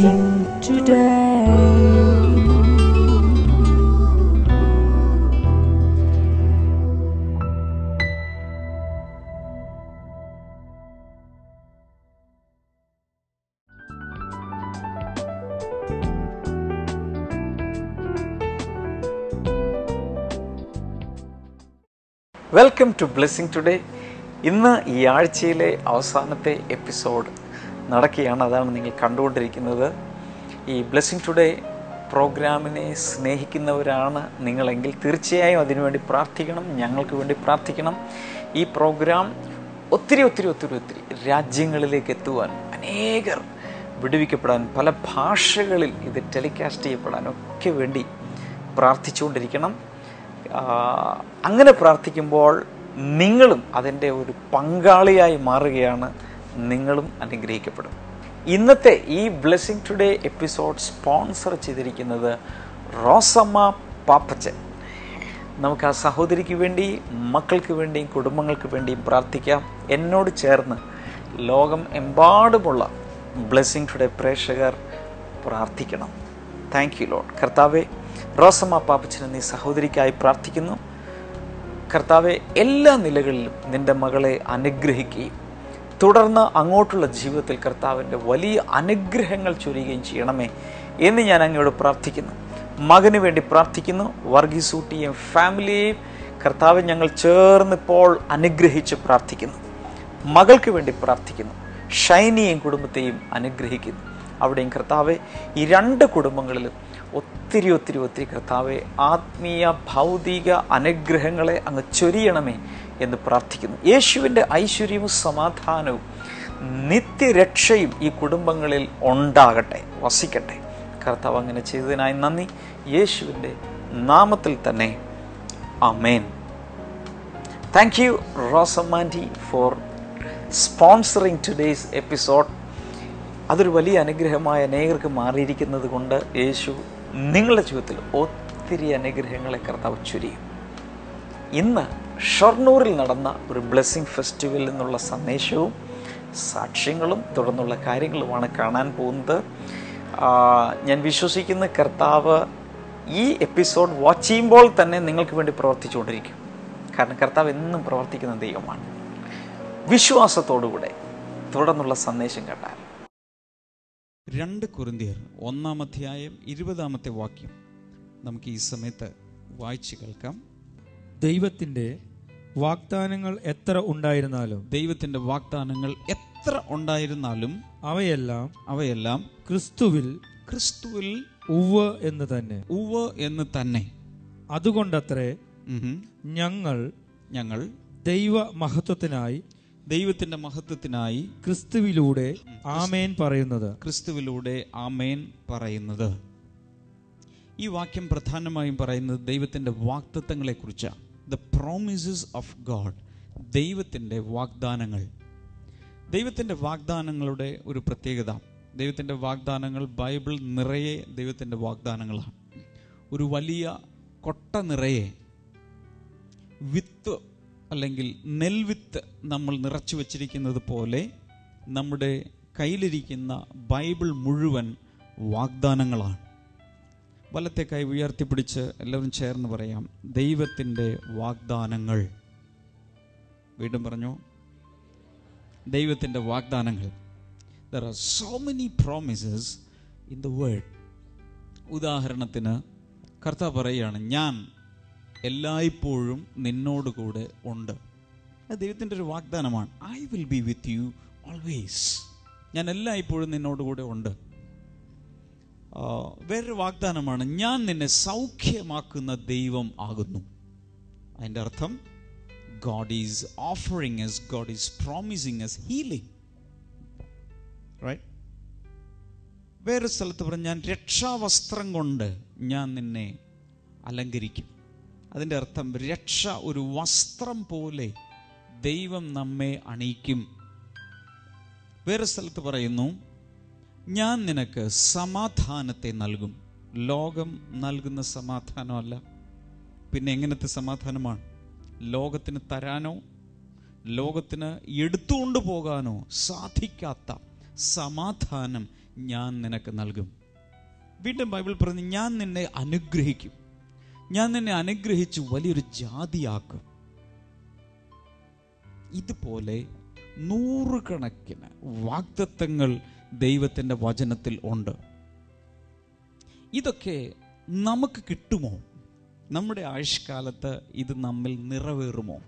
blessing today. Welcome to blessing today ഇന്ന് ഈ ആഴ്ചയിലെ അവസാനത്തെ എപ്പിസോഡ് നടക്കുകയാണ്. അതാണ് നിങ്ങൾ കണ്ടുകൊണ്ടിരിക്കുന്നത്. ഈ ബ്ലെസ്സിങ് ടുഡേ പ്രോഗ്രാമിനെ സ്നേഹിക്കുന്നവരാണ് നിങ്ങളെങ്കിൽ തീർച്ചയായും അതിനുവേണ്ടി പ്രാർത്ഥിക്കണം. ഞങ്ങൾക്ക് വേണ്ടി പ്രാർത്ഥിക്കണം. ഈ പ്രോഗ്രാം ഒത്തിരി ഒത്തിരി ഒത്തിരി ഒത്തിരി രാജ്യങ്ങളിലേക്ക് എത്തുവാൻ അനേകർ വിടുവിക്കപ്പെടാൻ പല ഭാഷകളിൽ ഇത് ടെലികാസ്റ്റ് ചെയ്യപ്പെടാനൊക്കെ വേണ്ടി പ്രാർത്ഥിച്ചുകൊണ്ടിരിക്കണം. അങ്ങനെ പ്രാർത്ഥിക്കുമ്പോൾ നിങ്ങളും അതിന്റെ ഒരു പങ്കാളിയായി മാറുകയാണ്. നിങ്ങളും അനുഗ്രഹിക്കപ്പെടും. ഇന്നത്തെ ഈ ബ്ലെസ്സിങ് ടുഡേ എപ്പിസോഡ് സ്പോൺസർ ചെയ്തിരിക്കുന്നത് റോസമ്മ പാപ്പച്ചൻ. നമുക്ക് ആ സഹോദരിക്ക് വേണ്ടി മക്കൾക്ക് വേണ്ടിയും കുടുംബങ്ങൾക്ക് വേണ്ടിയും പ്രാർത്ഥിക്കാം. എന്നോട് ചേർന്ന് ലോകം എമ്പാടുമുള്ള ബ്ലെസ്സിങ് ടുഡേ പ്രേക്ഷകർ പ്രാർത്ഥിക്കണം. താങ്ക് യു ലോഡ് കർത്താവെ റോസമ്മ പാപ്പച്ചന് നീ സഹോദരിക്കായി പ്രാർത്ഥിക്കുന്നു. കർത്താവെ എല്ലാ നിലകളിലും നിന്റെ മകളെ അനുഗ്രഹിക്കുകയും തുടർന്ന് അങ്ങോട്ടുള്ള ജീവിതത്തിൽ കർത്താവിന്റെ വലിയ അനുഗ്രഹങ്ങൾ ചൊരിയുകയും ചെയ്യണമേ എന്ന് ഞാൻ അങ്ങയോട് പ്രാർത്ഥിക്കുന്നു. മകന് വേണ്ടി പ്രാർത്ഥിക്കുന്നു. വർഗീസൂട്ടിയെയും ഫാമിലിയെയും കർത്താവ് ഞങ്ങൾ ചേർന്നിപ്പോൾ അനുഗ്രഹിച്ച് പ്രാർത്ഥിക്കുന്നു. മകൾക്ക് വേണ്ടി പ്രാർത്ഥിക്കുന്നു. ഷൈനിയെയും കുടുംബത്തെയും അനുഗ്രഹിക്കുന്നു. അവിടെയും കർത്താവെ ഈ രണ്ട് കുടുംബങ്ങളിലും ഒത്തിരി ഒത്തിരി ഒത്തിരി കർത്താവെ ആത്മീയ ഭൗതിക അനുഗ്രഹങ്ങളെ അങ്ങ് ചൊരിയണമേ. എന്ന് പ്രാർത്ഥിക്കുന്നു. യേശുവിന്റെ ഐശ്വര്യവും സമാധാനവും നിത്യരക്ഷയും ഈ കുടുംബങ്ങളിൽ ഉണ്ടാകട്ടെ വസിക്കട്ടെ. കർത്താവ് അങ്ങനെ ചെയ്തതിനായി നന്ദി. യേശുവിന്റെ നാമത്തിൽ തന്നെ അമേൻ താങ്ക് യു റോസമാന്റി ഫോർ സ്പോൺസറിങ് ടുഡേയ്സ് എപ്പിസോഡ് അതൊരു വലിയ അനുഗ്രഹമായ അനേകർക്ക് മാറിയിരിക്കുന്നത് കൊണ്ട് യേശു നിങ്ങളുടെ ജീവിതത്തിൽ ഒത്തിരി അനുഗ്രഹങ്ങളെ കർത്താവ് ചുരിയും. ഇന്ന് ഷൊർണൂരിൽ നടന്ന ഒരു ബ്ലെസ്സിങ് ഫെസ്റ്റിവലിൽ നിന്നുള്ള സന്ദേശവും സാക്ഷ്യങ്ങളും തുടർന്നുള്ള കാര്യങ്ങളുമാണ് കാണാൻ പോകുന്നത്. ഞാൻ വിശ്വസിക്കുന്ന കർത്താവ് ഈ എപ്പിസോഡ് വാച്ച് ചെയ്യുമ്പോൾ തന്നെ നിങ്ങൾക്ക് വേണ്ടി പ്രവർത്തിച്ചുകൊണ്ടിരിക്കും. കാരണം കർത്താവ് എന്നും പ്രവർത്തിക്കുന്ന ദൈവമാണ്. വിശ്വാസത്തോടുകൂടെ തുടർന്നുള്ള സന്ദേശം കേട്ടാൽ രണ്ട് കുറുന്തിയർ ഒന്നാം അധ്യായം ഇരുപതാമത്തെ വാക്യം. നമുക്ക് ഈ സമയത്ത് വായിച്ചു കേൾക്കാം. ദൈവത്തിന്റെ വാഗ്ദാനങ്ങൾ എത്ര ഉണ്ടായിരുന്നാലും ദൈവത്തിന്റെ വാഗ്ദാനങ്ങൾ എത്ര ഉണ്ടായിരുന്നാലും അവയെല്ലാം അവയെല്ലാം ക്രിസ്തുവിൽ ക്രിസ്തുവിൽ ഉവ്വ് എന്ന് തന്നെ. ഉവ്വ് എന്ന് തന്നെ. അതുകൊണ്ടത്രേ. ഞങ്ങൾ ഞങ്ങൾ ദൈവ മഹത്വത്തിനായി ദൈവത്തിന്റെ മഹത്വത്തിനായി ക്രിസ്തുവിലൂടെ ആമേൻ പറയുന്നത്. ക്രിസ്തുവിലൂടെ ആമേൻ പറയുന്നത്. ഈ വാക്യം പ്രധാനമായും പറയുന്നത് ദൈവത്തിന്റെ വാക്തത്വങ്ങളെ കുറിച്ചാണ് ദ പ്രോമിസസ് ഓഫ് ഗോഡ് ദൈവത്തിന്റെ വാഗ്ദാനങ്ങൾ. ദൈവത്തിന്റെ വാഗ്ദാനങ്ങളുടെ ഒരു പ്രത്യേകത. ദൈവത്തിന്റെ വാഗ്ദാനങ്ങൾ ബൈബിൾ നിറയെ ദൈവത്തിന്റെ വാഗ്ദാനങ്ങളാണ്. ഒരു വലിയ കൊട്ട നിറയെ വിത്ത് അല്ലെങ്കിൽ നെൽവിത്ത് നമ്മൾ നിറച്ചു വച്ചിരിക്കുന്നത് പോലെ നമ്മുടെ കയ്യിലിരിക്കുന്ന ബൈബിൾ മുഴുവൻ വാഗ്ദാനങ്ങളാണ്. വലത്തെ കൈ ഉയർത്തിപ്പിടിച്ച് എല്ലാവരും ചേർന്ന് പറയാം. ദൈവത്തിന്റെ വാഗ്ദാനങ്ങൾ. വീണ്ടും പറഞ്ഞു. ദൈവത്തിന്റെ വാഗ്ദാനങ്ങൾ. There are so many promises in the world ഉദാഹരണത്തിന് കർത്താവ് പറയുകയാണ് ഞാൻ എല്ലായ്പ്പോഴും നിന്നോട് കൂടെ ഉണ്ട്. അത് ദൈവത്തിന്റെ ഒരു വാഗ്ദാനമാണ്. I will be with you always ഞാൻ എല്ലായ്പ്പോഴും നിന്നോട് കൂടെ ഉണ്ട്. വേറൊരു വാഗ്ദാനമാണ് ഞാൻ നിന്നെ സൗഖ്യമാക്കുന്ന ദൈവം ആകുന്നു. അതിന്റെ അർത്ഥം God is offering us God is promising us healing right വേറൊരു സ്ഥലത്ത് പറഞ്ഞു ഞാൻ രക്ഷാവസ്ത്രം കൊണ്ട് ഞാൻ നിന്നെ അലങ്കരിക്കും. അതിന്റെ അർത്ഥം രക്ഷ ഒരു വസ്ത്രം പോലെ ദൈവം നമ്മെ അണിയിക്കും. വേറെ സ്ഥലത്ത് പറയുന്നു ഞാൻ നിനക്ക് സമാധാനത്തെ നൽകും. ലോകം നൽകുന്ന സമാധാനമല്ല. പിന്നെ എങ്ങനത്തെ സമാധാനമാണ്? ലോകത്തിന് തരാനോ? ലോകത്തിന് എടുത്തുകൊണ്ട് പോകാനോ? സാധിക്കാത്ത സമാധാനം ഞാൻ നിനക്ക് നൽകും. വീണ്ടും ബൈബിൾ പറഞ്ഞു ഞാൻ നിന്നെ അനുഗ്രഹിക്കും. ഞാൻ നിന്നെ അനുഗ്രഹിച്ച് വലിയൊരു ജാതിയാക്കും. ഇതുപോലെ നൂറുകണക്കിന് വാഗ്ദത്തങ്ങൾ ദൈവത്തിന്റെ വചനത്തിൽ ഉണ്ട്. ഇതൊക്കെ നമുക്ക് കിട്ടുമോ? നമ്മുടെ ആയുഷ്കാലത്ത് ഇത് നമ്മിൽ നിറവേറുമോ?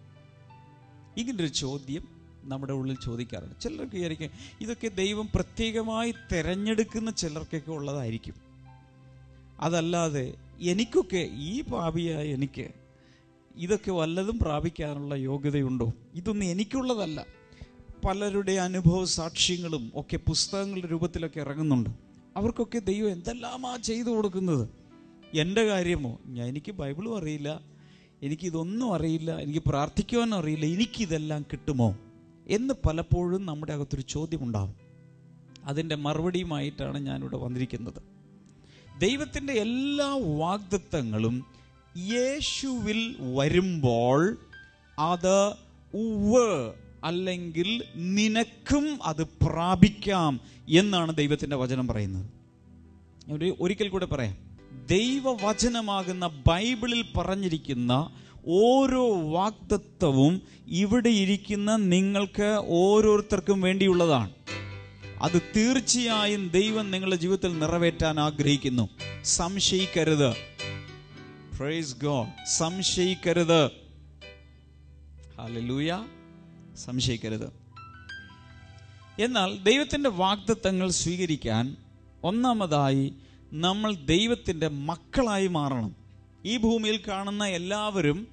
ഇങ്ങനൊരു ചോദ്യം നമ്മുടെ ഉള്ളിൽ ചോദിക്കാറുണ്ട്. ചിലർക്ക് വിചാരിക്കും ഇതൊക്കെ ദൈവം പ്രത്യേകമായി തിരഞ്ഞെടുക്കുന്ന ചിലർക്കൊക്കെ ഉള്ളതായിരിക്കും. അതല്ലാതെ എനിക്കൊക്കെ ഈ പാപിയായ എനിക്ക് ഇതൊക്കെ വല്ലതും പ്രാപിക്കാനുള്ള യോഗ്യതയുണ്ടോ? ഇതൊന്നും എനിക്കുള്ളതല്ല. പലരുടെ അനുഭവ സാക്ഷ്യങ്ങളും ഒക്കെ പുസ്തകങ്ങളുടെ രൂപത്തിലൊക്കെ ഇറങ്ങുന്നുണ്ട്. അവർക്കൊക്കെ ദൈവം എന്തെല്ലാമാ ചെയ്തു കൊടുക്കുന്നത്? എന്റെ കാര്യമോ? ഞാൻ എനിക്ക് ബൈബിളും അറിയില്ല. എനിക്കിതൊന്നും അറിയില്ല. എനിക്ക് പ്രാർത്ഥിക്കുവാനും അറിയില്ല. എനിക്കിതെല്ലാം കിട്ടുമോ? എന്ന് പലപ്പോഴും നമ്മുടെ അകത്തൊരു ചോദ്യമുണ്ടാവും. അതിന്റെ മറുപടിയുമായിട്ടാണ് ഞാനിവിടെ വന്നിരിക്കുന്നത്. ദൈവത്തിന്റെ എല്ലാ വാഗ്ദത്തങ്ങളും യേശുവിൽ വരുമ്പോൾ അത് അല്ലെങ്കിൽ നിനക്കും അത് പ്രാപിക്കാം എന്നാണ് ദൈവത്തിന്റെ വചനം പറയുന്നത്. ഒരു- ഒരിക്കൽ കൂടെ പറയാം. ദൈവവചനമാകുന്ന ബൈബിളിൽ പറഞ്ഞിരിക്കുന്ന ഓരോ വാഗ്ദത്വവും ഇവിടെ ഇരിക്കുന്ന നിങ്ങൾക്ക് ഓരോരുത്തർക്കും വേണ്ടിയുള്ളതാണ്. അത് തീർച്ചയായും ദൈവം നിങ്ങളുടെ ജീവിതത്തിൽ നിറവേറ്റാൻ ആഗ്രഹിക്കുന്നു. സംശയിക്കരുത്. ഗോഡ് സംശയിക്കരുത്. ഹല്ലേലൂയ സംശയിക്കരുത്. എന്നാൽ ദൈവത്തിന്റെ വാഗ്ദത്തങ്ങൾ സ്വീകരിക്കാൻ ഒന്നാമതായി നമ്മൾ ദൈവത്തിന്റെ മക്കളായി മാറണം. ഈ ഭൂമിയിൽ കാണുന്ന എല്ലാവരും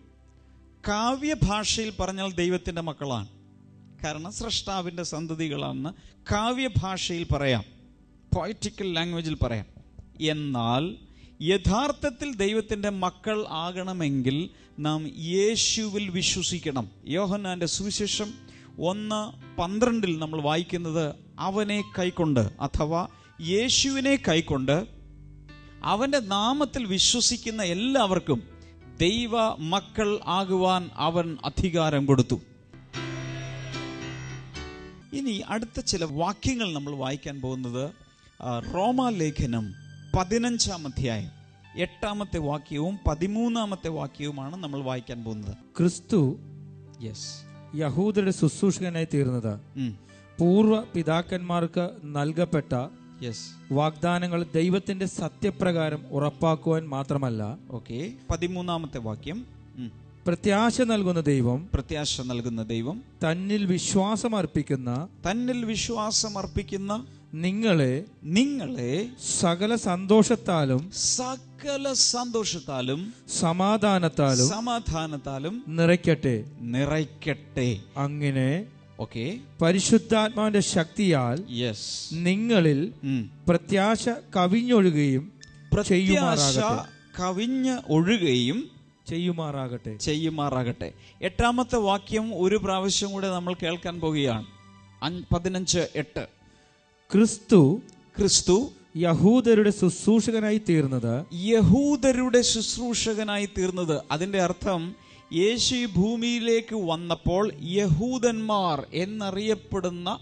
കാവ്യഭാഷയിൽ പറഞ്ഞാൽ ദൈവത്തിന്റെ മക്കളാണ്. കാരണം സൃഷ്ടാവിന്റെ സന്തതികളാണെന്ന് കാവ്യഭാഷയിൽ പറയാം. പോയറ്റിക്കൽ ലാംഗ്വേജിൽ പറയാം. എന്നാൽ യഥാർത്ഥത്തിൽ ദൈവത്തിന്റെ മക്കൾ ആകണമെങ്കിൽ നാം യേശുവിൽ വിശ്വസിക്കണം. യോഹന്നാന്റെ സുവിശേഷം ഒന്ന് പന്ത്രണ്ടിൽ നമ്മൾ വായിക്കുന്നത് അവനെ കൈക്കൊണ്ട് അഥവാ യേശുവിനെ കൈക്കൊണ്ട് അവന്റെ നാമത്തിൽ വിശ്വസിക്കുന്ന എല്ലാവർക്കും ദൈവ മക്കൾ ആകുവാൻ അവൻ അധികാരം കൊടുത്തു. ഇനി അടുത്ത ചില വാക്യങ്ങൾ നമ്മൾ വായിക്കാൻ പോകുന്നത് റോമാലേഖനം പതിനഞ്ചാം അധ്യായം. എട്ടാമത്തെ വാക്യവും പതിമൂന്നാമത്തെ വാക്യവുമാണ് നമ്മൾ വായിക്കാൻ പോകുന്നത്. ക്രിസ്തു യെസ് യഹൂദരുടെ ശുശ്രൂഷകനായി തീർന്നത്. പൂർവ പിതാക്കന്മാർക്ക് നൽകപ്പെട്ട യെസ് വാഗ്ദാനങ്ങൾ ദൈവത്തിന്റെ സത്യപ്രകാരം ഉറപ്പാക്കുവാൻ മാത്രമല്ല ഓക്കെ പതിമൂന്നാമത്തെ വാക്യം. പ്രത്യാശ നൽകുന്ന ദൈവം പ്രത്യാശ നൽകുന്ന ദൈവം. തന്നിൽ വിശ്വാസം അർപ്പിക്കുന്ന തന്നിൽ വിശ്വാസം അർപ്പിക്കുന്ന നിങ്ങളെ നിങ്ങളെ സകല സന്തോഷത്താലും സകല സന്തോഷത്താലും സമാധാനത്താലും സമാധാനത്താലും നിറയ്ക്കട്ടെ. നിറയ്ക്കട്ടെ. അങ്ങനെ ഓക്കെ. പരിശുദ്ധാത്മാവിന്റെ ശക്തിയാൽ യെസ് നിങ്ങളിൽ പ്രത്യാശ കവിഞ്ഞൊഴുകയും പ്രത്യാശ കവിഞ്ഞ് ഒഴുകുകയും ചെയ്യുമാറാകട്ടെ. ചെയ്യുമാറാകട്ടെ. എട്ടാമത്തെ വാക്യം ഒരു പ്രാവശ്യം കൂടെ നമ്മൾ കേൾക്കാൻ പോകുകയാണ്. പതിനഞ്ച് എട്ട്. ക്രിസ്തു ക്രിസ്തു യഹൂദരുടെ ശുശ്രൂഷകനായി തീർന്നത്. യഹൂദരുടെ ശുശ്രൂഷകനായി തീർന്നത്. അതിന്റെ അർത്ഥം യേശു ഭൂമിയിലേക്ക് വന്നപ്പോൾ യഹൂദന്മാർ എന്നറിയപ്പെടുന്ന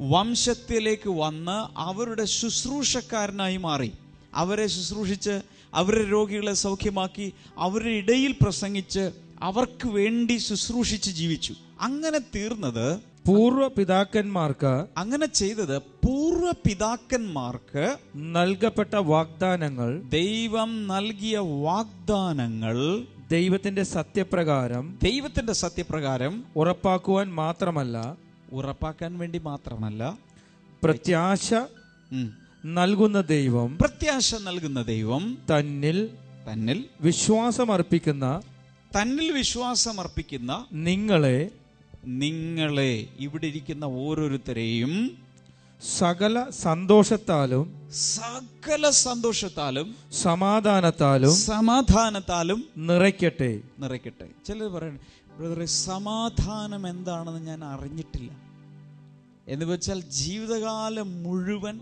വംശത്തിലേക്ക് വന്ന് അവരുടെ ശുശ്രൂഷക്കാരനായി മാറി. അവരെ ശുശ്രൂഷിച്ച് അവരുടെ രോഗികളെ സൗഖ്യമാക്കി അവരുടെ ഇടയിൽ പ്രസംഗിച്ച് അവർക്ക് വേണ്ടി ശുശ്രൂഷിച്ച് ജീവിച്ചു. അങ്ങനെ തീർന്നത് പൂർവ പിതാക്കന്മാർക്ക് അങ്ങനെ ചെയ്തത് പൂർവ പിതാക്കന്മാർക്ക് നൽകപ്പെട്ട വാഗ്ദാനങ്ങൾ ദൈവം നൽകിയ വാഗ്ദാനങ്ങൾ ദൈവത്തിന്റെ സത്യപ്രകാരം ദൈവത്തിന്റെ സത്യപ്രകാരം ഉറപ്പാക്കുവാൻ മാത്രമല്ല ഉറപ്പാക്കാൻ വേണ്ടി മാത്രമല്ല പ്രത്യാശ നൽകുന്ന ദൈവം പ്രത്യാശ നൽകുന്ന ദൈവം തന്നിൽ തന്നിൽ വിശ്വാസമർപ്പിക്കുന്ന തന്നിൽ വിശ്വാസമർപ്പിക്കുന്ന നിങ്ങളെ നിങ്ങളെ ഇവിടെ ഇരിക്കുന്ന ഓരോരുത്തരെയും സകല സന്തോഷത്താലും സകല സന്തോഷത്താലും സമാധാനത്താലും സമാധാനത്താലും നിറയ്ക്കട്ടെ. നിറയ്ക്കട്ടെ. ചിലർ പറയണം ബ്രദറെ സമാധാനം എന്താണെന്ന് ഞാൻ അറിഞ്ഞിട്ടില്ല. എന്ന് വെച്ചാൽ ജീവിതകാലം മുഴുവൻ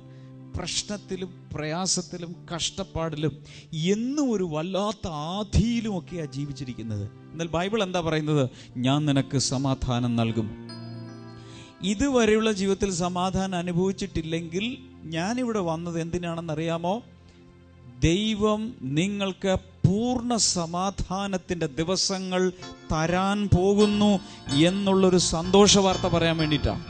പ്രശ്നത്തിലും പ്രയാസത്തിലും കഷ്ടപ്പാടിലും എന്നും ഒരു വല്ലാത്ത ആധിയിലുമൊക്കെയാണ് ജീവിച്ചിരിക്കുന്നത്. എന്നാൽ ബൈബിൾ എന്താ പറയുന്നത്? ഞാൻ നിനക്ക് സമാധാനം നൽകും. ഇതുവരെയുള്ള ജീവിതത്തിൽ സമാധാനം അനുഭവിച്ചിട്ടില്ലെങ്കിൽ ഞാനിവിടെ വന്നത് എന്തിനാണെന്നറിയാമോ? ദൈവം നിങ്ങൾക്ക് പൂർണ സമാധാനത്തിന്റെ ദിവസങ്ങൾ തരാൻ പോകുന്നു എന്നുള്ളൊരു സന്തോഷ വാർത്ത പറയാൻ വേണ്ടിയിട്ടാണ്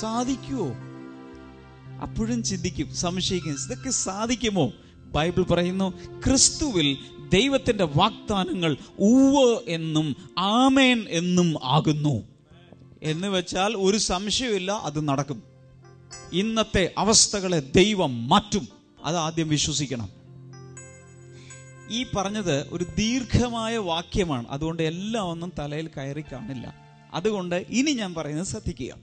സാധിക്കുമോ അപ്പോഴും ചിന്തിക്കും സംശയിക്കും ഇതൊക്കെ സാധിക്കുമോ? ബൈബിൾ പറയുന്നു ക്രിസ്തുവിൽ ദൈവത്തിന്റെ വാഗ്ദാനങ്ങൾ ഉവ് എന്നും ആമേൻ എന്നും ആകുന്നു. എന്ന് വെച്ചാൽ ഒരു സംശയമില്ല അത് നടക്കും. ഇന്നത്തെ അവസ്ഥകളെ ദൈവം മാറ്റും. അത് ആദ്യം വിശ്വസിക്കണം. ഈ പറഞ്ഞത് ഒരു ദീർഘമായ വാക്യമാണ്. അതുകൊണ്ട് എല്ലാം ഒന്നും തലയിൽ കയറി കാണില്ല. അതുകൊണ്ട് ഇനി ഞാൻ പറയുന്നത് ശ്രദ്ധിക്കുക.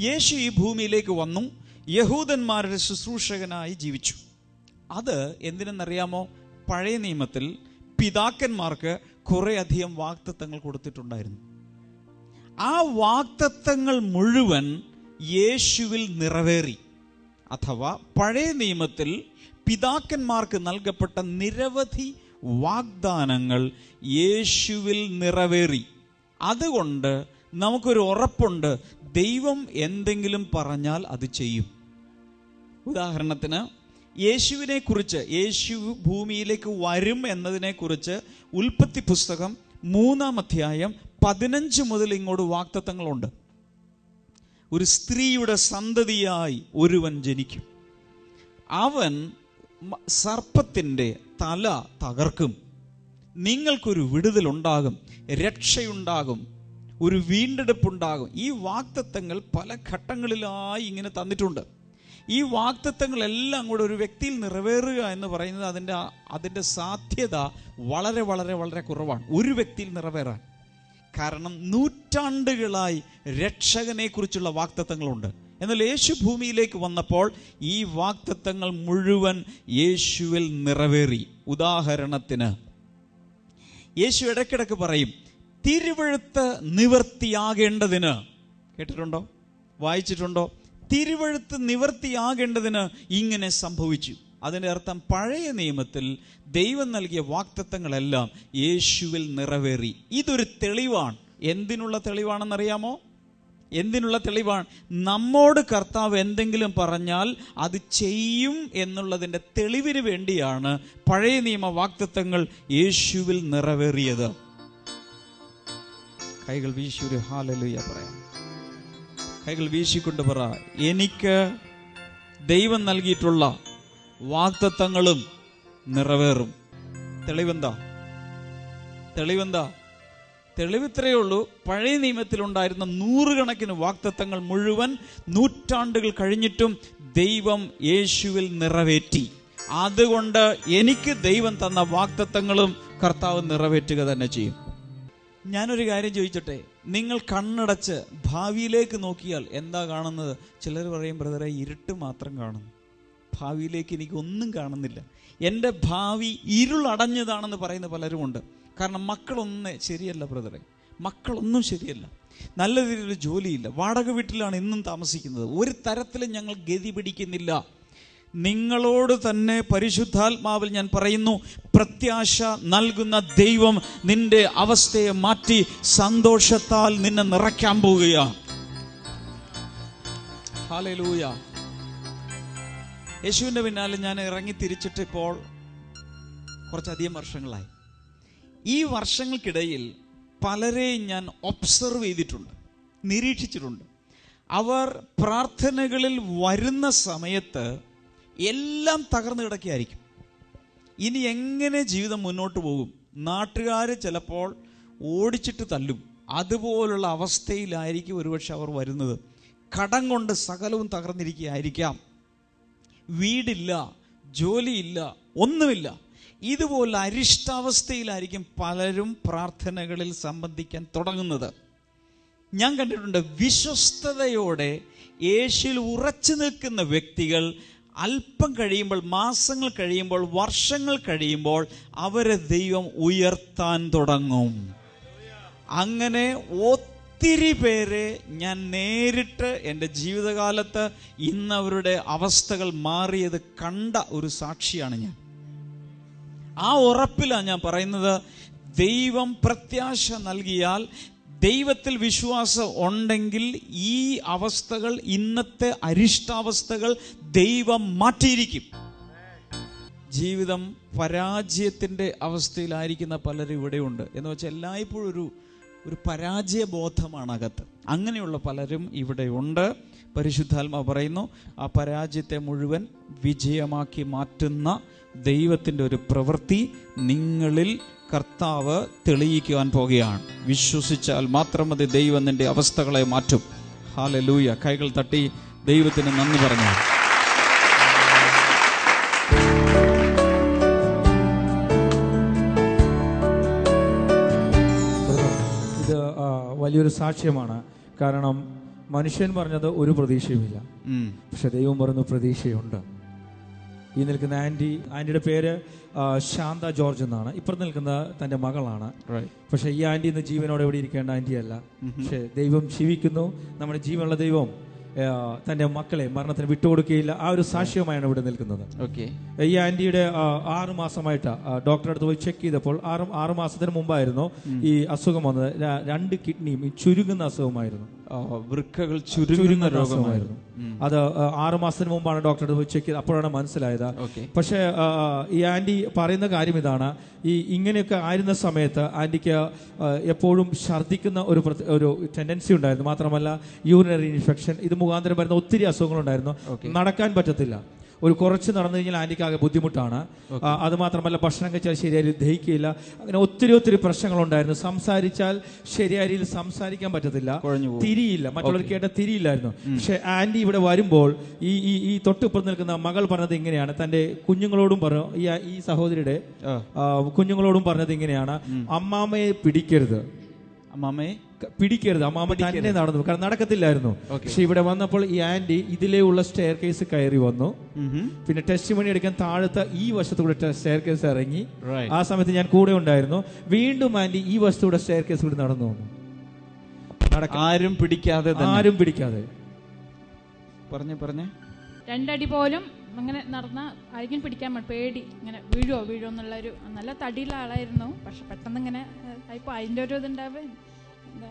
യേശു ഈ ഭൂമിയിലേക്ക് വന്നു. യഹൂദന്മാരുടെ ശുശ്രൂഷകനായി ജീവിച്ചു. അത് എന്തിനെന്നറിയാമോ? പഴയ നിയമത്തിൽ പിതാക്കന്മാർക്ക് കുറേയധികം വാക്തത്വങ്ങൾ കൊടുത്തിട്ടുണ്ടായിരുന്നു. ആ വാക്തത്വങ്ങൾ മുഴുവൻ യേശുവിൽ നിറവേറി. അഥവാ പഴയ നിയമത്തിൽ പിതാക്കന്മാർക്ക് നൽകപ്പെട്ട നിരവധി വാഗ്ദാനങ്ങൾ യേശുവിൽ നിറവേറി. അതുകൊണ്ട് നമുക്കൊരു ഉറപ്പുണ്ട് ദൈവം എന്തെങ്കിലും പറഞ്ഞാൽ അത് ചെയ്യും. ഉദാഹരണത്തിന് യേശുവിനെ കുറിച്ച് യേശു ഭൂമിയിലേക്ക് വരും എന്നതിനെ കുറിച്ച് ഉൽപ്പത്തി പുസ്തകം മൂന്നാം അധ്യായം പതിനഞ്ച് മുതൽ ഇങ്ങോട്ട് വാക്തത്വങ്ങളുണ്ട്. ഒരു സ്ത്രീയുടെ സന്തതിയായി ഒരുവൻ ജനിക്കും. അവൻ സർപ്പത്തിന്റെ തല തകർക്കും. നിങ്ങൾക്കൊരു വിടുതലുണ്ടാകും രക്ഷയുണ്ടാകും ഒരു വീണ്ടെടുപ്പുണ്ടാകും. ഈ വാക്തത്വങ്ങൾ പല ഘട്ടങ്ങളിലായി ഇങ്ങനെ തന്നിട്ടുണ്ട്. ഈ വാക്തത്വങ്ങളെല്ലാം കൂടെ ഒരു വ്യക്തിയിൽ നിറവേറുക എന്ന് പറയുന്നത് അതിന്റെ അതിന്റെ സാധ്യത വളരെ വളരെ വളരെ കുറവാണ്. ഒരു വ്യക്തിയിൽ നിറവേറാൻ. കാരണം നൂറ്റാണ്ടുകളായി രക്ഷകനെക്കുറിച്ചുള്ള വാക്തത്വങ്ങളുണ്ട് എന്നാൽ യേശു ഭൂമിയിലേക്ക് വന്നപ്പോൾ ഈ വാക്തത്വങ്ങൾ മുഴുവൻ യേശുവിൽ നിറവേറി. ഉദാഹരണത്തിന് യേശു ഇടയ്ക്കിടയ്ക്ക് പറയും തിരുവഴുത്ത് നിവർത്തിയാകേണ്ടതിന്. കേട്ടിട്ടുണ്ടോ? വായിച്ചിട്ടുണ്ടോ? തിരുവഴുത്ത് നിവർത്തിയാകേണ്ടതിന് ഇങ്ങനെ സംഭവിച്ചു. അതിന്റെ അർത്ഥം പഴയ നിയമത്തിൽ ദൈവം നൽകിയ വാക്തത്വങ്ങളെല്ലാം യേശുവിൽ നിറവേറി. ഇതൊരു തെളിവാണ്. എന്തിനുള്ള തെളിവാണെന്നറിയാമോ? എന്തിനുള്ള തെളിവാണ്? നമ്മോട് കർത്താവ് എന്തെങ്കിലും പറഞ്ഞാൽ അത് ചെയ്യും എന്നുള്ളതിന്റെ തെളിവിന് വേണ്ടിയാണ് പഴയ നിയമ വാക്തത്വങ്ങൾ യേശുവിൽ നിറവേറിയത്. കൈകൾ വീശി ഒരു ഹാലലുയ പറയാം. കൈകൾ വീശിക്കൊണ്ട് പറ. എനിക്ക് ദൈവം നൽകിയിട്ടുള്ള വാക്തത്വങ്ങളും നിറവേറും. തെളിവെന്താ? തെളിവെന്താ? തെളിവിത്രയേ ഉള്ളൂ പഴയ നിയമത്തിലുണ്ടായിരുന്ന നൂറുകണക്കിന് വാക്തത്വങ്ങൾ മുഴുവൻ നൂറ്റാണ്ടുകൾ കഴിഞ്ഞിട്ടും ദൈവം യേശുവിൽ നിറവേറ്റി. അതുകൊണ്ട് എനിക്ക് ദൈവം തന്ന വാക്തത്വങ്ങളും കർത്താവ് നിറവേറ്റുക തന്നെ ചെയ്യും. ഞാനൊരു കാര്യം ചോദിച്ചോട്ടെ? നിങ്ങൾ കണ്ണടച്ച് ഭാവിയിലേക്ക് നോക്കിയാൽ എന്താ കാണുന്നത്? ചിലർ പറയും ബ്രദറെ ഇരുട്ട് മാത്രം കാണുന്നു. ഭാവിയിലേക്ക് എനിക്ക് ഒന്നും കാണുന്നില്ല. എന്റെ ഭാവി ഇരുളടഞ്ഞതാണെന്ന് പറയുന്ന പലരുമുണ്ട് കാരണം മക്കളൊന്നും ശരിയല്ല ബ്രദറെ. മക്കളൊന്നും ശരിയല്ല. നല്ല രീതിയിൽ ജോലിയില്ല. വാടക വീട്ടിലാണ് ഇന്നും താമസിക്കുന്നത്. ഒരു തരത്തിലും ഞങ്ങൾ ഗതി പിടിക്കുന്നില്ല. നിങ്ങളോട് തന്നെ പരിശുദ്ധാത്മാവിൽ ഞാൻ പറയുന്നു പ്രത്യാശ നൽകുന്ന ദൈവം നിന്റെ അവസ്ഥയെ മാറ്റി സന്തോഷത്താൽ നിന്നെ നിറയ്ക്കാൻ പോവുകയാണ് ഹാലൂയ യേശുവിന്റെ പിന്നാലെ ഞാൻ ഇറങ്ങി തിരിച്ചിട്ട് ഇപ്പോൾ കുറച്ചധികം വർഷങ്ങളായി. ഈ വർഷങ്ങൾക്കിടയിൽ പലരെയും ഞാൻ ഒബ്സർവ് ചെയ്തിട്ടുണ്ട് നിരീക്ഷിച്ചിട്ടുണ്ട്. അവർ പ്രാർത്ഥനകളിൽ വരുന്ന സമയത്ത് എല്ലാം തകർന്നു കിടക്കുകയായിരിക്കും. ഇനി എങ്ങനെ ജീവിതം മുന്നോട്ട് പോകും? നാട്ടുകാർ ചിലപ്പോൾ ഓടിച്ചിട്ട് തല്ലും. അതുപോലുള്ള അവസ്ഥയിലായിരിക്കും ഒരുപക്ഷെ അവർ വരുന്നത്. കടം കൊണ്ട് സകലവും തകർന്നിരിക്കുകയായിരിക്കാം. വീടില്ല ജോലിയില്ല ഒന്നുമില്ല. ഇതുപോലെ അരിഷ്ടാവസ്ഥയിലായിരിക്കും പലരും പ്രാർത്ഥനകളിൽ സംബന്ധിക്കാൻ തുടങ്ങുന്നത്. ഞാൻ കണ്ടിട്ടുണ്ട് വിശ്വസ്തയോടെ യേശുവിൽ ഉറച്ചു നിൽക്കുന്ന വ്യക്തികൾ അല്പം കഴിയുമ്പോൾ മാസങ്ങൾ കഴിയുമ്പോൾ വർഷങ്ങൾ കഴിയുമ്പോൾ അവരെ ദൈവം ഉയർത്താൻ തുടങ്ങും. അങ്ങനെ ഒത്തിരി പേരെ ഞാൻ നേരിട്ട് എന്റെ ജീവിതകാലത്ത് ഇന്ന് അവരുടെ അവസ്ഥകൾ മാറിയത് കണ്ട ഒരു സാക്ഷിയാണ് ഞാൻ. ആ ഉറപ്പിലാണ് ഞാൻ പറയുന്നത് ദൈവം പ്രത്യാശ നൽകിയാൽ ദൈവത്തിൽ വിശ്വാസം ഉണ്ടെങ്കിൽ ഈ അവസ്ഥകൾ ഇന്നത്തെ അരിഷ്ടാവസ്ഥകൾ ദൈവം മാറ്റിയിരിക്കും. ജീവിതം പരാജയത്തിന്റെ അവസ്ഥയിലായിരിക്കുന്ന പലരും ഇവിടെയുണ്ട്. എന്ന് വെച്ചാൽ എല്ലായ്പ്പോഴും ഒരു ഒരു പരാജയ ബോധമാണ് അകത്ത്. അങ്ങനെയുള്ള പലരും ഇവിടെയുണ്ട്. പരിശുദ്ധാത്മ പറയുന്നു ആ പരാജയത്തെ മുഴുവൻ വിജയമാക്കി മാറ്റുന്ന ദൈവത്തിന്റെ ഒരു പ്രവൃത്തി നിങ്ങളിൽ കർത്താവ് തെളിയിക്കുവാൻ പോകുകയാണ്. വിശ്വസിച്ചാൽ മാത്രം മതി ദൈവം നിന്റെ അവസ്ഥകളെ മാറ്റും. ഹാലലൂയ കൈകൾ തട്ടി ദൈവത്തിന് നന്ദി പറഞ്ഞു. ഇത് വലിയൊരു സാക്ഷ്യമാണ്. കാരണം മനുഷ്യൻ പറഞ്ഞത് ഒരു പ്രതീക്ഷയുമില്ല. പക്ഷെ ദൈവം പറയുന്ന പ്രതീക്ഷയുണ്ട്. ഈ നിൽക്കുന്ന ആന്റി ആന്റിയുടെ പേര് ശാന്ത ജോർജ് എന്നാണ്. ഇപ്പുറത്ത് നിൽക്കുന്ന തന്റെ മകളാണ്. പക്ഷെ ഈ ആന്റി ഇന്ന് ജീവനോടെ ഇവിടെ ഇരിക്കേണ്ട ആന്റി അല്ല പക്ഷെ ദൈവം ജീവിക്കുന്നു. നമ്മുടെ ജീവനുള്ള ദൈവം തന്റെ മക്കളെ മരണത്തിന് വിട്ടുകൊടുക്കുകയില്ല. ആ ഒരു സാക്ഷ്യവുമായാണ് ഇവിടെ നിൽക്കുന്നത്. ഓക്കെ ഈ ആന്റിയുടെ ആറുമാസമായിട്ട് ആറ് മാസമായിട്ട് ഡോക്ടറെ അടുത്ത് പോയി ചെക്ക് ചെയ്തപ്പോൾ ആറ് ആറ് മാസത്തിന് മുമ്പായിരുന്നു ഈ അസുഖം വന്നത്. രണ്ട് കിഡ്നിയും ഈ ചുരുങ്ങുന്ന അസുഖമായിരുന്നു. വൃക്കകൾ ചുരുങ്ങുന്ന രോഗമായിരുന്നു. അത് ആറു മാസത്തിന് മുമ്പാണ് ഡോക്ടറെ അടുത്ത് പോയി ചെക്ക് ചെയ്ത് അപ്പോഴാണ് മനസ്സിലായത്. പക്ഷെ പക്ഷേ ഈ ആന്റി പറയുന്ന കാര്യം ഇതാണ്. ഈ ഇങ്ങനെയൊക്കെ ആയിരുന്ന സമയത്ത് ആന്റിക്ക് എപ്പോഴും ഛർദ്ദിക്കുന്ന ഒരു ഒരു ടെൻഡൻസി ഉണ്ടായിരുന്നു. മാത്രമല്ല യൂറിനറി ഇൻഫെക്ഷൻ ഇത് മുഖാന്തരം വരുന്ന ഒത്തിരി അസുഖങ്ങളുണ്ടായിരുന്നു. നടക്കാൻ പറ്റത്തില്ല. ഒരു കുറച്ച് നടന്നു കഴിഞ്ഞാൽ ആന്റിക്കാകെ ആകെ ബുദ്ധിമുട്ടാണ് അതുമാത്രമല്ല അത് മാത്രമല്ല ഭക്ഷണം കഴിച്ചാൽ ശരിയായി ദഹിക്കില്ല. അങ്ങനെ ഒത്തിരി ഒത്തിരി പ്രശ്നങ്ങളുണ്ടായിരുന്നു. സംസാരിച്ചാൽ ശരിയായ രീതിയിൽ സംസാരിക്കാൻ പറ്റത്തില്ല. തിരിയില്ല. മറ്റുള്ളവർ കേട്ട തിരിയില്ലായിരുന്നു. പക്ഷെ ആന്റി ഇവിടെ വരുമ്പോൾ ഈ ഈ ഈ തൊട്ടിപ്പുറത്ത് നിൽക്കുന്ന മകൾ പറഞ്ഞത് ഇങ്ങനെയാണ്. തന്റെ കുഞ്ഞുങ്ങളോടും പറഞ്ഞു ഈ ഈ സഹോദരിയുടെ കുഞ്ഞുങ്ങളോടും പറഞ്ഞത് ഇങ്ങനെയാണ്. അമ്മാമ്മയെ പിടിക്കരുത്. അമ്മാമേ ക- പിടിക്കരുത്. അമ്മാമ്മ തന്നെ നടന്നു. കാരണം നടക്കത്തില്ലായിരുന്നു. പക്ഷെ ഇവിടെ വന്നപ്പോൾ ഈ ആന്റി ഇതിലേ ഉള്ള സ്റ്റെയർ കേസ് കയറി വന്നു. പിന്നെ ടെസ്റ്റ് മണി എടുക്കാൻ താഴത്തെ ഈ വശത്തൂടെ സ്റ്റെയർ കേസ് ഇറങ്ങി. ആ സമയത്ത് ഞാൻ കൂടെ ഉണ്ടായിരുന്നു. വീണ്ടും ആന്റി ഈ വശത്തൂടെ സ്റ്റെയർ കേസ് കൂടി നടന്നു വന്നു. ആരും പിടിക്കാതെ തന്നെ. ആരും പിടിക്കാതെ. പറഞ്ഞു പറഞ്ഞേ. രണ്ടടി പോലും അങ്ങനെ നടന്ന ആരെങ്കിലും പിടിക്കാൻ പേടി ഇങ്ങനെ വീഴോ വീഴോ എന്നുള്ളൊരു നല്ല തടിയുള്ള ആളായിരുന്നു. പക്ഷെ പെട്ടെന്ന് ഇങ്ങനെ ഇപ്പോൾ അതിന്റെ ഒരു ഇതുണ്ടാവേ എന്താ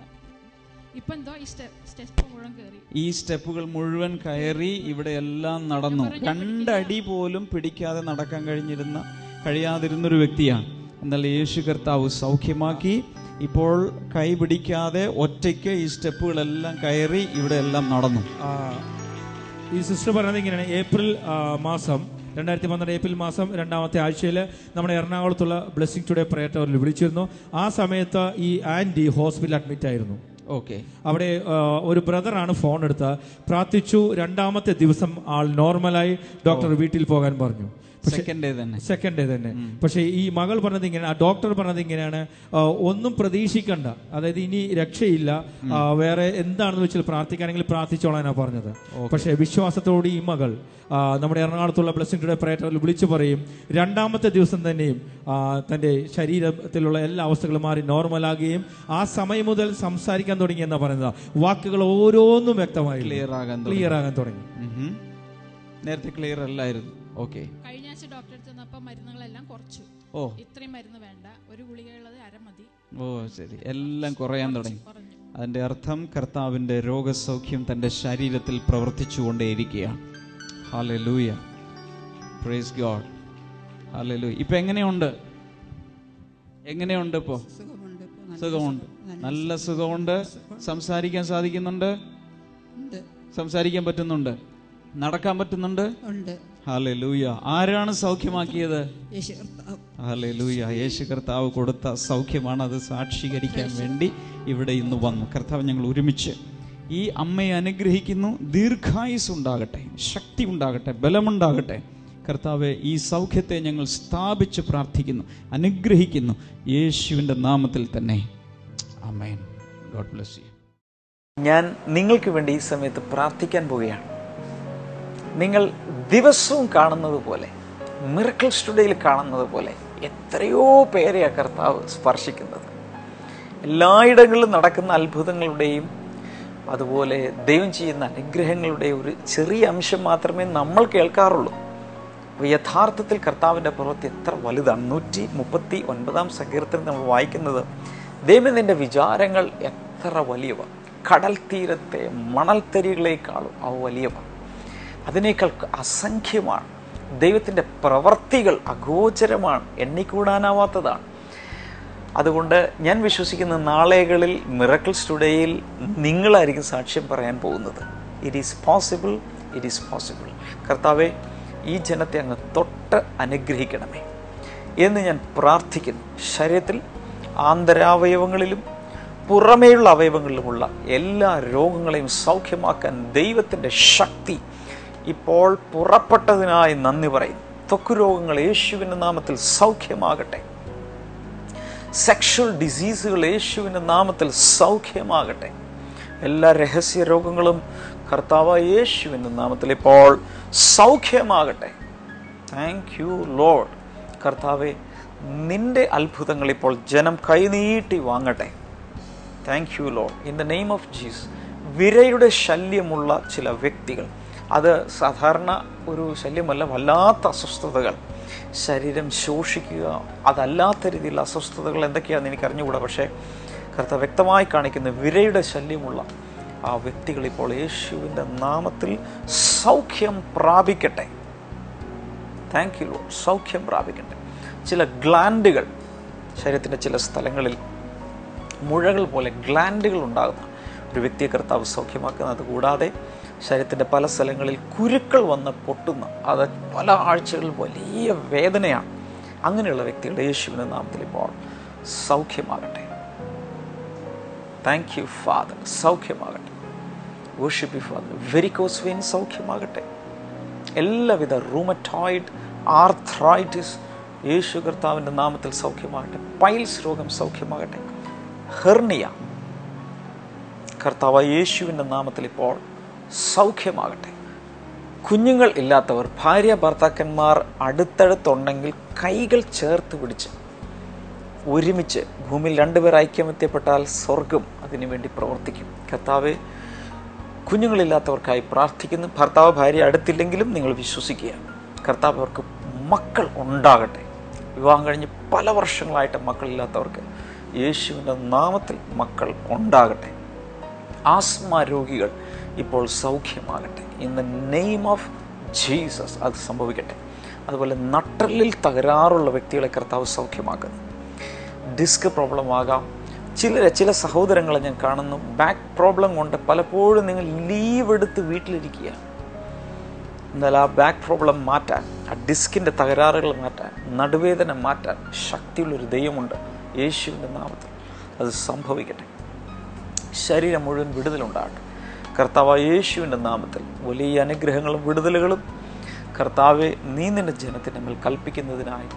ഇപ്പൊ എന്തോ ഈ സ്റ്റെപ്പ് മുഴുവൻ കയറി ഈ സ്റ്റെപ്പുകൾ മുഴുവൻ കയറി ഇവിടെ എല്ലാം നടന്നു. രണ്ടടി പോലും പിടിക്കാതെ നടക്കാൻ കഴിഞ്ഞിരുന്ന കഴിയാതിരുന്നൊരു വ്യക്തിയാണ്. എന്നാൽ യേശു കർത്താവ് സൗഖ്യമാക്കി. ഇപ്പോൾ കൈ പിടിക്കാതെ ഒറ്റയ്ക്ക് ഈ സ്റ്റെപ്പുകളെല്ലാം കയറി ഇവിടെ എല്ലാം നടന്നു. ആ, ഈ സിസ്റ്റർ പറഞ്ഞത് ഇങ്ങനെയാണ്. ഏപ്രിൽ മാസം രണ്ടായിരത്തി പന്ത്രണ്ട് ഏപ്രിൽ മാസം രണ്ടാമത്തെ ആഴ്ചയിൽ നമ്മുടെ എറണാകുളത്തുള്ള ബ്ലെസ്സിംഗ് ടുഡേ പ്രയർ ടവറിൽ വിളിച്ചിരുന്നു. ആ സമയത്ത് ഈ ആന്റി ഹോസ്പിറ്റലിൽ അഡ്മിറ്റ് ആയിരുന്നു. ഓക്കെ. അവിടെ ഒരു ബ്രദറാണ് ഫോൺ എടുത്ത് പ്രാർത്ഥിച്ചു. രണ്ടാമത്തെ ദിവസം ആൾ നോർമലായി. ഡോക്ടർ വീട്ടിൽ പോകാൻ പറഞ്ഞു. സെക്കൻഡ് ഡേ തന്നെ. സെക്കൻഡ് ഡേ തന്നെ. പക്ഷേ ഈ മകൾ പറഞ്ഞത് ഇങ്ങനെ ആ ഡോക്ടർ പറഞ്ഞത് ഇങ്ങനെയാണ്. ഒന്നും പ്രതീക്ഷിക്കണ്ട. അതായത് ഇനി രക്ഷയില്ല. വേറെ എന്താണെന്ന് വെച്ചാൽ പ്രാർത്ഥിക്കാനെങ്കിൽ പ്രാർത്ഥിച്ചോളാനാ പറഞ്ഞത്. പക്ഷേ വിശ്വാസത്തോടെ ഈ മകൾ നമ്മുടെ എറണാകുളത്തുള്ള ബ്ലെസ്സിംഗ് പ്രേറ്ററിൽ വിളിച്ചു പറയും രണ്ടാമത്തെ ദിവസം തന്നെയും തന്റെ തന്റെ ശരീരത്തിലുള്ള എല്ലാ അവസ്ഥകളും മാറി നോർമൽ നോർമലാകുകയും ആ സമയം മുതൽ സംസാരിക്കാൻ തുടങ്ങി എന്നാ പറയുന്നത്. വാക്കുകൾ ഓരോന്നും വ്യക്തമായി ക്ലിയർ ആകാൻ. ക്ലിയർ ആകാൻ തുടങ്ങി. നേരത്തെ ക്ലിയർ അല്ലായിരുന്നു. ഓക്കെ കഴിഞ്ഞ ആഴ്ച ഡോക്ടറെ ചെന്നപ്പോ മരുന്നുകളെല്ലാം കുറച്ചു. ഓ. ഇത്രയും മരുന്ന് വേണ്ട. ഒരു ഗുളികയുള്ളത് അര മതി. ഓ ശരി. എല്ലാം കുറയാൻ തുടങ്ങി. അതിന്റെ അർത്ഥം കർത്താവിന്റെ രോഗസൗഖ്യം തന്റെ ശരീരത്തിൽ പ്രവർത്തിച്ചുകൊണ്ടേയിരിക്കുകയാണ്. Hallelujah praise God hallelujah ഇപ്പൊ എങ്ങനെയുണ്ട്? എങ്ങനെയുണ്ട് ഇപ്പോ? സുഖമുണ്ട്. നല്ല സുഖമുണ്ട്. നല്ല സുഖമുണ്ട് സംസാരിക്കാൻ സാധിക്കുന്നുണ്ട്? ഉണ്ട്. സംസാരിക്കാൻ പറ്റുന്നുണ്ട്? നടക്കാൻ പറ്റുന്നുണ്ട്? ആരാണ് സൗഖ്യമാക്കിയത്? യേശു കർത്താവ്. ഹാലെ ലൂയ യേശു കർത്താവ് കൊടുത്ത സൗഖ്യമാണ് അത് സാക്ഷീകരിക്കാൻ വേണ്ടി ഇവിടെ ഇന്ന് വന്നു. കർത്താവ് ഞങ്ങൾ ഒരുമിച്ച് ഈ അമ്മയെ അനുഗ്രഹിക്കുന്നു. ദീർഘായുസ് ഉണ്ടാകട്ടെ ശക്തി ഉണ്ടാകട്ടെ ബലമുണ്ടാകട്ടെ. കർത്താവെ ഈ സൗഖ്യത്തെ ഞങ്ങൾ സ്ഥാപിച്ച് പ്രാർത്ഥിക്കുന്നു അനുഗ്രഹിക്കുന്നു. യേശുവിന്റെ നാമത്തിൽ തന്നെ. Amen God bless you. ഞാൻ നിങ്ങൾക്ക് വേണ്ടി ഈ സമയത്ത് പ്രാർത്ഥിക്കാൻ പോവുകയാണ്. നിങ്ങൾ ദിവസവും കാണുന്നത് പോലെ മിറക്കിൾ സ്റ്റുഡിയോയിൽ കാണുന്നത് പോലെ എത്രയോ പേരെയാണ് കർത്താവ് സ്പർശിക്കുന്നത്. എല്ലായിടങ്ങളിലും നടക്കുന്ന അത്ഭുതങ്ങളുടെയും അതുപോലെ ദൈവം ചെയ്യുന്ന അനുഗ്രഹങ്ങളുടെയും ഒരു ചെറിയ അംശം മാത്രമേ നമ്മൾ കേൾക്കാറുള്ളൂ. അപ്പോൾ യഥാർത്ഥത്തിൽ കർത്താവിന്റെ പ്രവൃത്തി എത്ര വലുതാണ്. നൂറ്റി മുപ്പത്തി ഒൻപതാം സങ്കീർത്തനം നമ്മൾ വായിക്കുന്നത് ദൈവം നിന്റെ വിചാരങ്ങൾ എത്ര വലിയവ. കടൽ തീരത്തെ മണൽത്തരികളെക്കാളും അവ വലിയവ. അതിനേക്കാൾ അസംഖ്യമാണ്. ദൈവത്തിന്റെ പ്രവർത്തികൾ അഗോചരമാണ്. എണ്ണിക്കൂടാനാവാത്തതാണ്. അതുകൊണ്ട് ഞാൻ വിശ്വസിക്കുന്ന നാളെകളിൽ മിറക്കിൾസ് ടുഡേയിൽ നിങ്ങളായിരിക്കും സാക്ഷ്യം പറയാൻ പോകുന്നത്. It is possible it is possible കർത്താവെ ഈ ജനത്തെ അങ്ങ് തൊട്ട് അനുഗ്രഹിക്കണമേ. എന്ന് ഞാൻ പ്രാർത്ഥിക്കുന്നു. ശരീരത്തിൽ ആന്തരാവയവങ്ങളിലും പുറമേയുള്ള അവയവങ്ങളിലുമുള്ള എല്ലാ രോഗങ്ങളെയും സൗഖ്യമാക്കാൻ ദൈവത്തിന്റെ ശക്തി ഇപ്പോൾ പുറപ്പെട്ടതിനായി നന്ദി പറയും ത്വക്ക് രോഗങ്ങൾ യേശുവിന്റെ നാമത്തിൽ സൗഖ്യമാകട്ടെ. സെക്ഷൽ ഡിസീസുകൾ യേശുവിന്റെ നാമത്തിൽ സൗഖ്യമാകട്ടെ. എല്ലാ രഹസ്യ രോഗങ്ങളും കർത്താവ് യേശുവിന്റെ നാമത്തിൽ ഇപ്പോൾ സൗഖ്യമാകട്ടെ. താങ്ക് യു ലോഡ് കർത്താവെ നിന്റെ അത്ഭുതങ്ങൾ ഇപ്പോൾ ജനം കൈനീട്ടി വാങ്ങട്ടെ. Thank you lord in the name of Jesus വിരയുടെ ശല്യമുള്ള ചില വ്യക്തികൾ അത് സാധാരണ ഒരു ശല്യമല്ല വല്ലാത്ത അസ്വസ്ഥതകൾ. ശരീരം ശോഷിക്കുക അതല്ലാത്ത രീതിയിലുള്ള അസ്വസ്ഥതകൾ എന്തൊക്കെയാണെന്ന് എനിക്ക് അറിഞ്ഞുകൂടാ പക്ഷേ കർത്ത വ്യക്തമായി കാണിക്കുന്ന വിരയുടെ ശല്യമുള്ള ആ വ്യക്തികൾ ഇപ്പോൾ യേശുവിന്റെ നാമത്തിൽ സൗഖ്യം പ്രാപിക്കട്ടെ. താങ്ക് യു സൗഖ്യം പ്രാപിക്കട്ടെ. ചില ഗ്ലാൻഡുകൾ ശരീരത്തിന്റെ ചില സ്ഥലങ്ങളിൽ മുഴകൾ പോലെ ഗ്ലാൻഡുകൾ ഉണ്ടാകുന്ന. ഒരു വ്യക്തിയെ കർത്താവ് സൗഖ്യമാക്കുന്നത് കൂടാതെ ശരീരത്തിന്റെ പല സ്ഥലങ്ങളിൽ കുരുക്കൾ വന്ന് പൊട്ടുന്ന അത് പല ആഴ്ചകളിൽ വലിയ വേദനയാണ്. അങ്ങനെയുള്ള വ്യക്തികളുടെ യേശുവിന്റെ നാമത്തിൽ ഇപ്പോൾ സൗഖ്യമാകട്ടെ. താങ്ക് യു ഫാദർ സൗഖ്യമാകട്ടെ. വേർഷിപ്പ് ഫാദർ വെരിക്കോസ് വെയിൻ സൗഖ്യമാകട്ടെ. എല്ലാവിധ റൂമറ്റോയിഡ് ആർത്രൈറ്റിസ് യേശു കർത്താവിന്റെ നാമത്തിൽ സൗഖ്യമാകട്ടെ. പൈൽസ് രോഗം സൗഖ്യമാകട്ടെ. ഹെർണിയ കർത്താവ് യേശുവിന്റെ നാമത്തിൽ ഇപ്പോൾ സൗഖ്യമാകട്ടെ. കുഞ്ഞുങ്ങൾ ഇല്ലാത്തവർ ഭാര്യ ഭർത്താക്കന്മാർ അടുത്തടുത്തുണ്ടെങ്കിൽ കൈകൾ ചേർത്ത് പിടിച്ച് ഒരുമിച്ച് ഭൂമിയിൽ രണ്ടുപേർ ഐക്യമെത്തിയപ്പെട്ടാൽ സ്വർഗം അതിനുവേണ്ടി പ്രവർത്തിക്കും. കർത്താവ് കുഞ്ഞുങ്ങളില്ലാത്തവർക്കായി പ്രാർത്ഥിക്കുന്നു. ഭർത്താവ് ഭാര്യ അടുത്തില്ലെങ്കിലും നിങ്ങൾ വിശ്വസിക്കുക. കർത്താവ് അവർക്ക് മക്കൾ ഉണ്ടാകട്ടെ. വിവാഹം കഴിഞ്ഞ് പല വർഷങ്ങളായിട്ട് മക്കളില്ലാത്തവർക്ക് യേശുവിന്റെ നാമത്തിൽ മക്കൾ ഉണ്ടാകട്ടെ. ആസ്മ രോഗികൾ ഇപ്പോൾ സൗഖ്യമാകട്ടെ. In the name of Jesus അത് സംഭവിക്കട്ടെ. അതുപോലെ നട്ടലിൽ തകരാറുള്ള വ്യക്തികളെ കർത്താവ് സൗഖ്യമാക്കുന്നു. ഡിസ്ക് പ്രോബ്ലം ആകാം. ചില ചില സഹോദരങ്ങളെ ഞാൻ കാണുന്നു. ബാക്ക് പ്രോബ്ലം കൊണ്ട് പലപ്പോഴും നിങ്ങൾ ലീവ് എടുത്ത് വീട്ടിലിരിക്കുക എന്നാൽ ആ ബാക്ക് പ്രോബ്ലം മാറ്റാൻ ആ ഡിസ്കിന്റെ തകരാറുകൾ മാറ്റാൻ നടുവേദന മാറ്റാൻ ശക്തിയുള്ളൊരു ദൈവമുണ്ട്. യേശുവിന്റെ നാമത്തിൽ അത് സംഭവിക്കട്ടെ. ശരീരം മുഴുവൻ വിടുതലുണ്ടാകട്ടെ. കർത്താവ് യേശുവിന്റെ നാമത്തിൽ വലിയ അനുഗ്രഹങ്ങളും വിടുതലുകളും കർത്താവെ നീ നിന്റെ ജനത്തിന്റെ മേൽ കൽപ്പിക്കുന്നതിനായി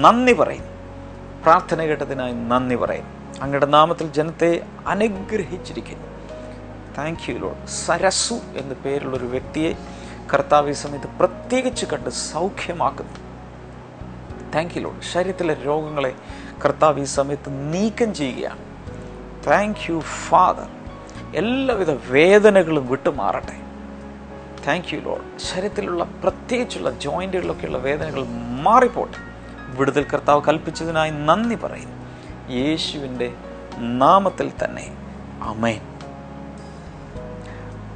നന്ദി പറയും പ്രാർത്ഥന കേട്ടതിനായി നന്ദി പറയും അങ്ങയുടെ നാമത്തിൽ ജനത്തെ അനുഗ്രഹിച്ചിരിക്കുന്നു. താങ്ക് യു ലോഡ് സരസു എന്ന പേരുള്ളൊരു വ്യക്തിയെ കർത്താവ് ഈ സമയത്ത് പ്രത്യേകിച്ച് കണ്ട് സൗഖ്യമാക്കുന്നു. താങ്ക് യു ലോഡ് ശരീരത്തിലെ രോഗങ്ങളെ കർത്താവ് ഈ സമയത്ത് നീക്കം ചെയ്യുകയാണ്. താങ്ക് യു ഫാദർ എല്ലാവിധ വേദനകളും വിട്ടുമാറട്ടെ. താങ്ക് യു ലോഡ് ശരീരത്തിലുള്ള പ്രത്യേകിച്ചുള്ള ജോയിന്റുകളിലൊക്കെയുള്ള വേദനകൾ മാറിപ്പോട്ടെ. വിടുതൽ കർത്താവ് കൽപ്പിച്ചതിനായി നന്ദി പറയുന്നു. യേശുവിന്റെ നാമത്തിൽ തന്നെ. അമേൻ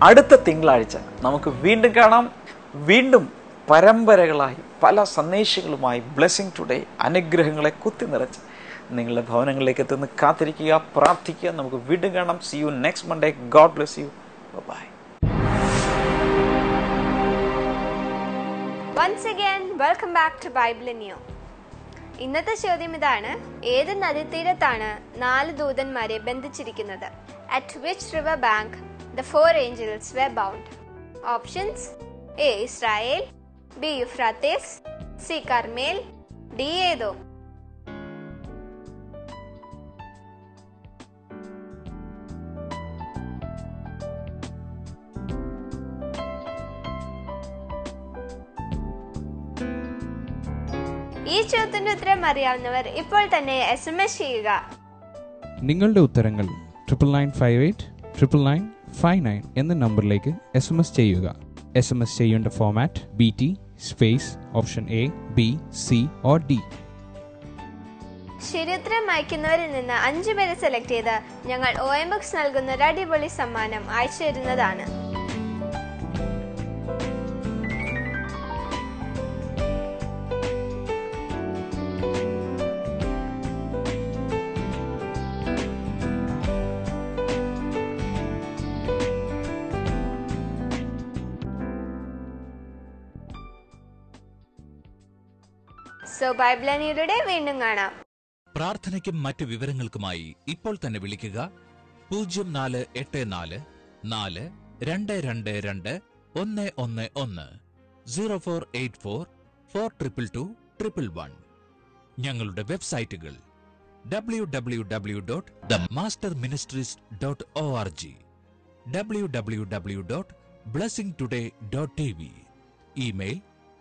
അടുത്ത തിങ്കളാഴ്ച നമുക്ക് വീണ്ടും കാണാം. വീണ്ടും പരമ്പരകളായി പല സന്ദേശങ്ങളുമായി ബ്ലെസ്സിങ് ടുഡേ അനുഗ്രഹങ്ങളെ കുത്തി നിറച്ച് നിങ്ങളുടെ ഭവനങ്ങളിലേക്ക് എത്തുന്ന. കാത്തിരിക്കുക പ്രാർത്ഥിക്കുക. നമുക്ക് വീണ്ടും കാണാം. See you next Monday God bless you bye once again welcome back to Bible new ഇന്നത്തെ ചോദ്യം ഇതാണ് ഏത് നദീതീരത്താണ് നാല് ദൂതന്മാരെ ബന്ധിച്ചിരിക്കുന്നത്? At which river bank the four angels were bound options A Israel B Euphrates C Carmel D ഏതോ ഈ ചോദ്യത്തിന്റെ ഉത്തരം അറിയാവുന്നവർ ഇപ്പോൾ തന്നെ എസ് എം എസ് ചെയ്യുക. നിങ്ങളുടെ ഉത്തരങ്ങൾ triple nine five eight triple nine five nine എന്ന നമ്പറിലേക്ക് എസ് എം എസ് ചെയ്യുക. എസ് എം എസ് ചെയ്യേണ്ട format B T space option A B C or D ശരിയുത്തരം അയക്കുന്നവരിൽ നിന്ന് അഞ്ചു പേരെ സെലക്ട് ചെയ്ത് ഞങ്ങൾ ഒ എം ബുക്സ് നൽകുന്ന ഒരു അടിപൊളി സമ്മാനം അയച്ചു തരുന്നതാണ് സോ ബൈബിളനിയുടെ വീണ്ടും കാണാം. പ്രാർത്ഥനയ്ക്കും മറ്റ് വിവരങ്ങൾക്കുമായി ഇപ്പോൾ തന്നെ വിളിക്കുക. പൂജ്യം നാല് എട്ട് നാല് നാല് രണ്ട് രണ്ട് രണ്ട് ഒന്ന് ഒന്ന് ഒന്ന് zero four eight four four triple two triple one. ഞങ്ങളുടെ വെബ്സൈറ്റുകൾ W W W dot the master ministries dot O R G W W W dot blessing today dot T V email